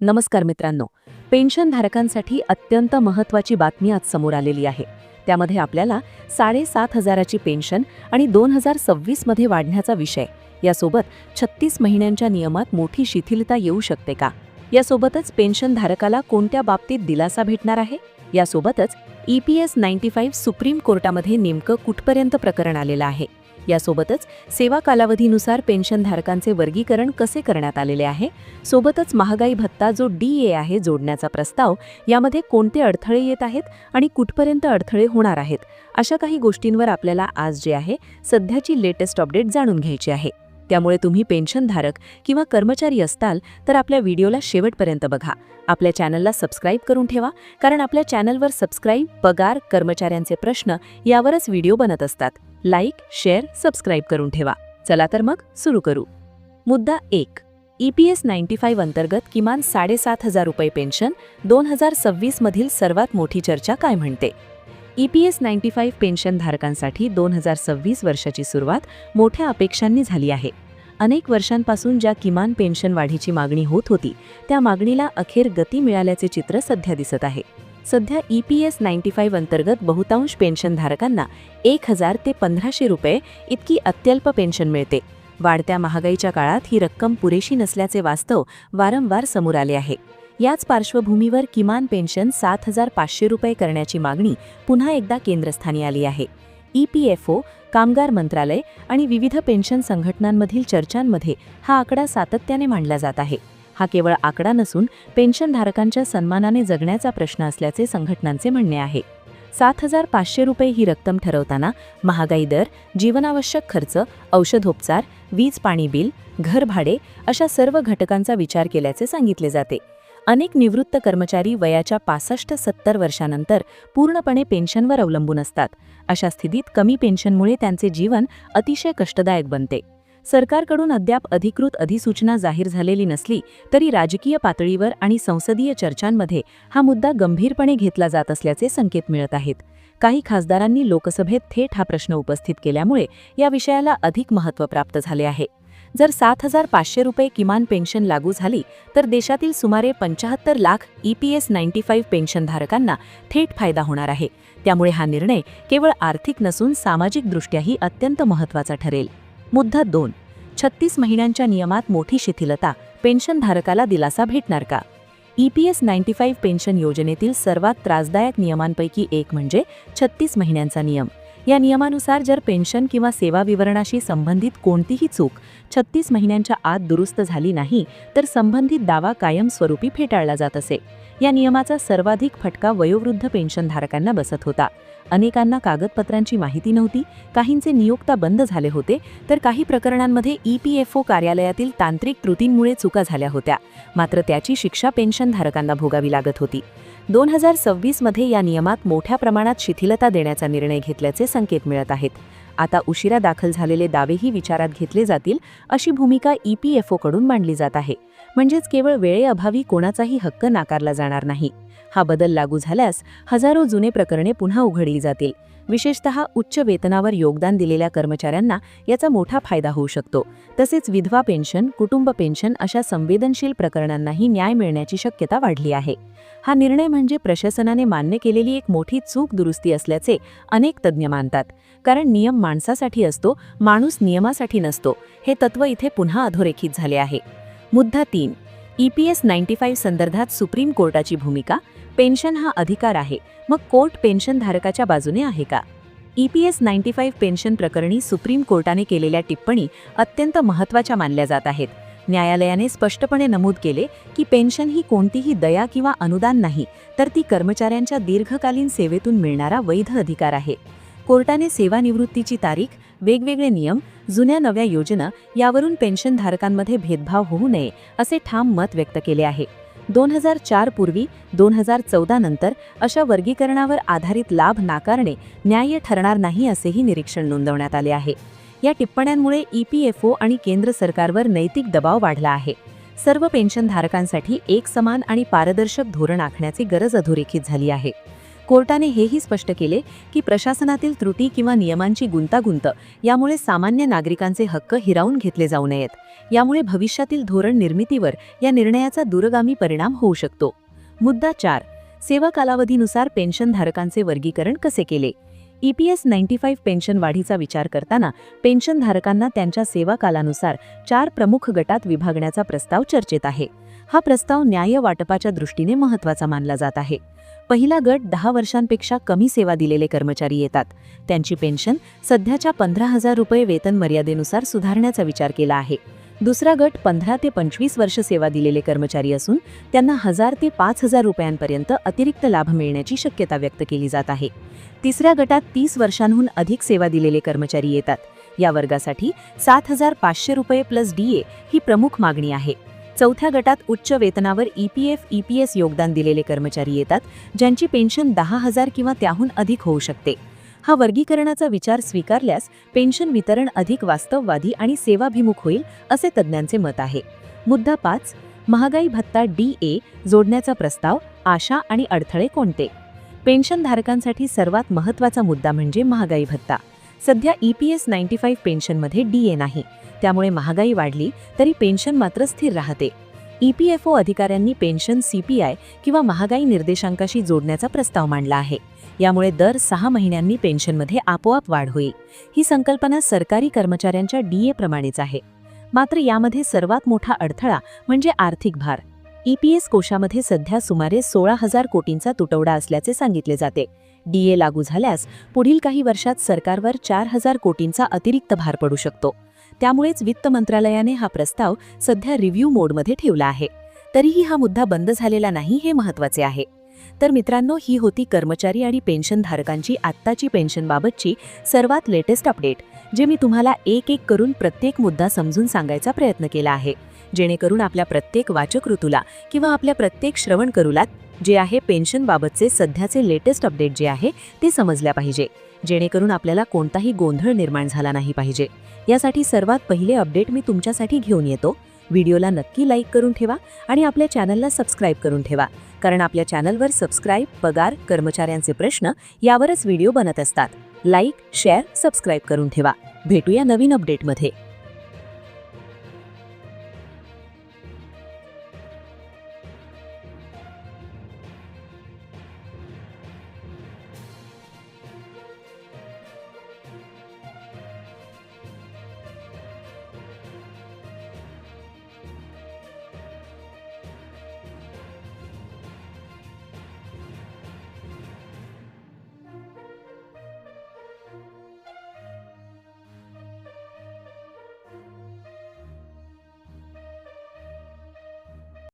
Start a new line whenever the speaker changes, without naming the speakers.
नमस्कार मित्रांनो. पेन्शनधारकांसाठी अत्यंत महत्त्वाची बातमी आज समोर आलेली आहे. त्यामध्ये आपल्याला साडेसात हजाराची पेन्शन आणि दोन हजार सव्वीसमध्ये वाढण्याचा विषय. यासोबत छत्तीस महिन्यांच्या नियमात मोठी शिथिलता येऊ शकते का? यासोबतच पेन्शनधारकाला कोणत्या बाबतीत दिलासा भेटणार आहे? यासोबतच E P S ninety five supreme कोर्टामध्ये नेमकं कुठपर्यंत प्रकरण आलेलं आहे? यासोबतच सेवा कालावधीनुसार पेन्शनधारकांचे वर्गीकरण कसे करण्यात आलेले आहे? सोबतच महागाई भत्ता जो डी ए आहे जोडण्याचा प्रस्ताव यामध्ये कोणते अडथळे येत आहेत आणि कुठपर्यंत अडथळे होणार आहेत? अशा काही गोष्टींवर आपल्याला आज जे आहे सध्याची लेटेस्ट अपडेट जाणून घ्यायची आहे. त्यामुळे तुम्ही पेन्शनधारक किंवा कर्मचारी असताल तर आपल्या व्हिडिओला शेवटपर्यंत बघा. आपल्या चॅनलला सबस्क्राईब करून ठेवा कारण आपल्या चॅनलवर सबस्क्राईब पगार कर्मचाऱ्यांचे प्रश्न यावरच व्हिडिओ बनत असतात. लाईक शेअर सबस्क्राईब करून ठेवा. चला तर मग सुरू करू. मुद्दा एक. E P S ninety five अंतर्गत किमान साडेसात हजार रुपये पेन्शन दोन हजार सव्वीसमधील सर्वात मोठी चर्चा काय म्हणते? E P S ninety five पेन्शनधारकांसाठी दोन हजार सव्वीस वर्षाची सुरुवात मोठ्या अपेक्षांनी झाली आहे. अनेक वर्षांपासून ज्या किमान पेन्शन वाढीची मागणी होत होती त्या मागणीला अखेर गती मिळाल्याचे चित्र सध्या दिसत आहे. सध्या E P S ninety five अंतर्गत बहुतांश पेन्शनधारकांना एक हजार ते पंधराशे रुपये इतकी अत्यल्प पेन्शन मिळते. वाढत्या महागाईच्या काळात ही रक्कम पुरेशी नसल्याचे वास्तव वारंवार समोर आले आहे. याच पार्श्वभूमीवर किमान पेन्शन सात हजार पाचशे रुपये करण्याची मागणी पुन्हा एकदा केंद्रस्थानी आली आहे. ई पी एफ ओ कामगार मंत्रालय आणि विविध पेन्शन संघटनांमधील चर्चांमध्ये हा आकडा सातत्याने मांडला जात आहे. हा केवळ आकडा नसून पेन्शनधारकांच्या सन्मानाने जगण्याचा प्रश्न असल्याचे संघटनांचे म्हणणे आहे. सात हजार पाचशे रुपये ही रक्कम ठरवताना महागाई दर जीवनावश्यक खर्च औषधोपचार वीज पाणी बिल घरभाडे अशा सर्व घटकांचा विचार केल्याचे सांगितले जाते. अनेक निवृत्त कर्मचारी वयाच्या पासष्ट सत्तर वर्षानंतर पूर्णपणे पेन्शनवर अवलंबून असतात. अशा स्थितीत कमी पेन्शनमुळे त्यांचे जीवन अतिशय कष्टदायक बनते. सरकारकडून अद्याप अधिकृत अधिसूचना जाहीर झालेली नसली तरी राजकीय पातळीवर आणि संसदीय चर्चांमध्ये हा मुद्दा गंभीरपणे घेतला जात असल्याचे संकेत मिळत आहेत. काही खासदारांनी लोकसभेत थेट हा प्रश्न उपस्थित केल्यामुळे या विषयाला अधिक महत्त्व प्राप्त झाले आहे. जर सात हजार पाचशे रुपये किमान पेन्शन लागू झाली तर देशातील सुमारे पंचाहत्तर lakh E P S ninety five पेन्शनधारकांना थेट फायदा होणार आहे. त्यामुळे हा निर्णय केवळ आर्थिक नसून सामाजिकदृष्ट्याही अत्यंत महत्त्वाचा ठरेल. मुद्दा दोन. छत्तीस महिन्यांच्या नियमात मोठी शिथिलता पेन्शनधारकाला दिलासा भेटणार का? E P S ninety five pension योजनेतील सर्वात त्रासदायक नियमांपैकी एक म्हणजे छत्तीस महिन्यांचा नियम. या नियमानुसार जर पेन्शन किंवा सेवा विवरणाशी संबंधित कोणतीही चूक छत्तीस महिन्यांच्या आत दुरुस्त झाली नाही तर संबंधित दावा कायमस्वरूपी फेटाळला जात असे. या नियमाचा सर्वाधिक फटका वयोवृद्ध पेन्शनधारकांना बसत होता. अनेकांना कागदपत्रांची माहिती नव्हती काहींचे नियोक्ता बंद झाले होते तर काही प्रकरणांमध्ये ई पी एफ ओ कार्यालयातील तांत्रिक त्रुटींमुळे चुका झाल्या होत्या. मात्र त्याची शिक्षा पेन्शनधारकांना भोगावी लागत होती. दोन हजार सव्वीसमध्ये या नियमात मोठ्या प्रमाणात शिथिलता देण्याचा निर्णय घेतल्याचे संकेत मिळत आहेत. आता उशिरा दाखल झालेले दावेही विचारात घेतले जातील अशी भूमिका ई पी एफ ओकडून मांडली जात आहे. म्हणजेच केवळ वेळेअभावी कोणाचाही हक्क नाकारला जाणार नाही. हा बदल लागू झाल्यास हजारो जुने प्रकरणे पुन्हा उघडली जातील. विशेषतः उच्च वेतनावर योगदान दिलेल्या कर्मचाऱ्यांना याचा मोठा फायदा होऊ शकतो. तसेच विधवा पेन्शन कुटुंब पेन्शन अशा संवेदनशील प्रकरणांनाही न्याय मिळण्याची शक्यता वाढली आहे. हा निर्णय म्हणजे प्रशासनाने मान्य केलेली एक मोठी चूक दुरुस्ती असल्याचे अनेक तज्ज्ञ मानतात. कारण नियम माणसासाठी असतो माणूस नियमासाठी नसतो. हे तत्व इथे पुन्हा अधोरेखित झाले आहे. मुद्दा तीन. E P S ninety five संदर्भात सुप्रीम कोर्टाची भूमिका पेन्शन हा अधिकार आहे मग कोर्ट पेन्शनधारकाच्या बाजूने आहे का? E P S ninety five pension प्रकरणी सुप्रीम कोर्टाने केलेल्या टिप्पणी अत्यंत महत्त्वाच्या मानल्या जात आहेत. न्यायालयाने स्पष्टपणे नमूद केले की पेन्शन ही कोणतीही दया किंवा अनुदान नाही तर ती कर्मचाऱ्यांच्या दीर्घकालीन सेवेतून मिळणारा वैध अधिकार आहे. कोर्टाने सेवानिवृत्तीची तारीख वेगवेगळे नियम जुन्या नव्या योजना यावरून पेन्शनधारकांमध्ये भेदभाव होऊ नये असे ठाम मत व्यक्त केले आहे. दोन हजार चार पूर्वी दोन हजार चौदा नंतर अशा वर्गीकरणावर आधारित लाभ नाकारणे न्याय्य ठरणार नाही असेही निरीक्षण नोंदवण्यात आले आहे. या टिप्पण्यांमुळे ई पी एफ ओ आणि केंद्र सरकारवर नैतिक दबाव वाढला आहे. सर्व पेन्शनधारकांसाठी एक समान आणि पारदर्शक धोरण आखण्याची गरज अधोरेखित झाली आहे. कोर्टाने हेही स्पष्ट केले की प्रशासनातील त्रुटी किंवा नियमांची गुंतागुंत यामुळे सामान्य नागरिकांचे हक्क हिरावून घेतले जाऊ नयेत. यामुळे भविष्यातील धोरण निर्मितीवर या निर्णयाचा दूरगामी परिणाम होऊ शकतो. मुद्दा चार. सेवा कालावधीनुसार पेन्शनधारकांचे वर्गीकरण कसे केले? ईपीएस नाईन्टी फाईव्ह पेन्शन वाढीचा विचार करताना पेन्शनधारकांना त्यांच्या सेवा कालानुसार चार प्रमुख गटात विभागण्याचा प्रस्ताव चर्चेत आहे. हा प्रस्ताव न्याय वाटपाच्या दृष्टीने महत्त्वाचा मानला जात आहे. पहिला गट दहा वर्षांपेक्षा कमी सेवा दिलेले कर्मचारी येतात. त्यांची पेन्शन सध्याच्या पंधरा हजार रुपये वेतन मर्यादेनुसार सुधारण्याचा विचार केला आहे. दुसरा गट पंधरा ते पंचवीस वर्ष सेवा दिलेले कर्मचारी असून त्यांना हजार ते पाच हजार रुपयांपर्यंत अतिरिक्त लाभ मिळण्याची शक्यता व्यक्त केली जात आहे. तिसऱ्या गटात तीस वर्षांहून अधिक सेवा दिलेले कर्मचारी येतात. या वर्गासाठी सात हजार पाचशे रुपये प्लस डी ए ही प्रमुख मागणी आहे. चौथ्या गटात उच्च वेतनावर ईपीएफ ईपीएस योगदान दिलेले कर्मचारी येतात ज्यांची पेन्शन दहा हजार किंवा त्याहून अधिक होऊ शकते. हा वर्गीकरणाचा विचार स्वीकारल्यास पेन्शन वितरण अधिक वास्तववादी आणि सेवाभिमुख होईल असे तज्ज्ञांचे मत आहे. मुद्दा पाच महागाई भत्ता डी ए जोडण्याचा प्रस्ताव आशा आणि अडथळे कोणते? पेन्शनधारकांसाठी सर्वात महत्त्वाचा मुद्दा म्हणजे महागाई भत्ता. सध्या E P S ninety five पेन्शनमध्ये डी ए नाही. त्यामुळे महागाई वाढली तरी पेन्शन मात्र स्थिर राहते. ई पी एफ ओ अधिकाऱ्यांनी पेन्शन सी पी आय किंवा महागाई निर्देशांकाशी जोडण्याचा प्रस्ताव मांडला आहे. यामुळे दर सहा महिन्यांनी पेन्शनमध्ये आपोआप वाढ होईल. ही संकल्पना सरकारी कर्मचाऱ्यांच्या डी ए प्रमाणेच आहे. मात्र यामध्ये सर्वात मोठा अडथळा म्हणजे आर्थिक भार. ईपीएस कोशामध्ये सध्या सुमारे सोळा हजार कोटींचा तुटवडा असल्याचे सांगितले जाते. डीए लागू झाल्यास पुढील काही वर्षात सरकारवर चार हजार कोटींचा अतिरिक्त भार पडू शकतो. त्यामुळेच वित्त मंत्रालयाने हा प्रस्ताव सध्या रिव्ह्यू मोडमध्ये ठेवला आहे. तरीही हा मुद्दा बंद झालेला नाही हे महत्त्वाचे आहे. तर मित्रांनो ही होती कर्मचारी आणि पेन्शनधारकांची आत्ताची पेन्शनबाबतची सर्वात लेटेस्ट अपडेट जे मी तुम्हाला एक एक करून प्रत्येक मुद्दा समजून सांगायचा प्रयत्न केला आहे. जेणेकरून आपल्या प्रत्येक वाचक ऋतूला किंवा आपल्या प्रत्येक श्रवण करूलात जे आहे पेन्शनबाबतचे सध्याचे लेटेस्ट अपडेट जे आहे ते समजल्या पाहिजे. जेणेकरून आपल्याला कोणताही गोंधळ निर्माण झाला नाही पाहिजे. यासाठी सर्वात पहिले अपडेट मी तुमच्यासाठी घेऊन येतो. व्हिडिओला नक्की लाईक करून ठेवा आणि आपल्या चॅनलला सबस्क्राईब करून ठेवा. कारण आपल्या चॅनलवर सबस्क्राईब पगार कर्मचाऱ्यांचे प्रश्न यावरच व्हिडिओ बनत असतात. लाईक शेअर सबस्क्राईब करून ठेवा. भेटूया नवीन अपडेटमध्ये.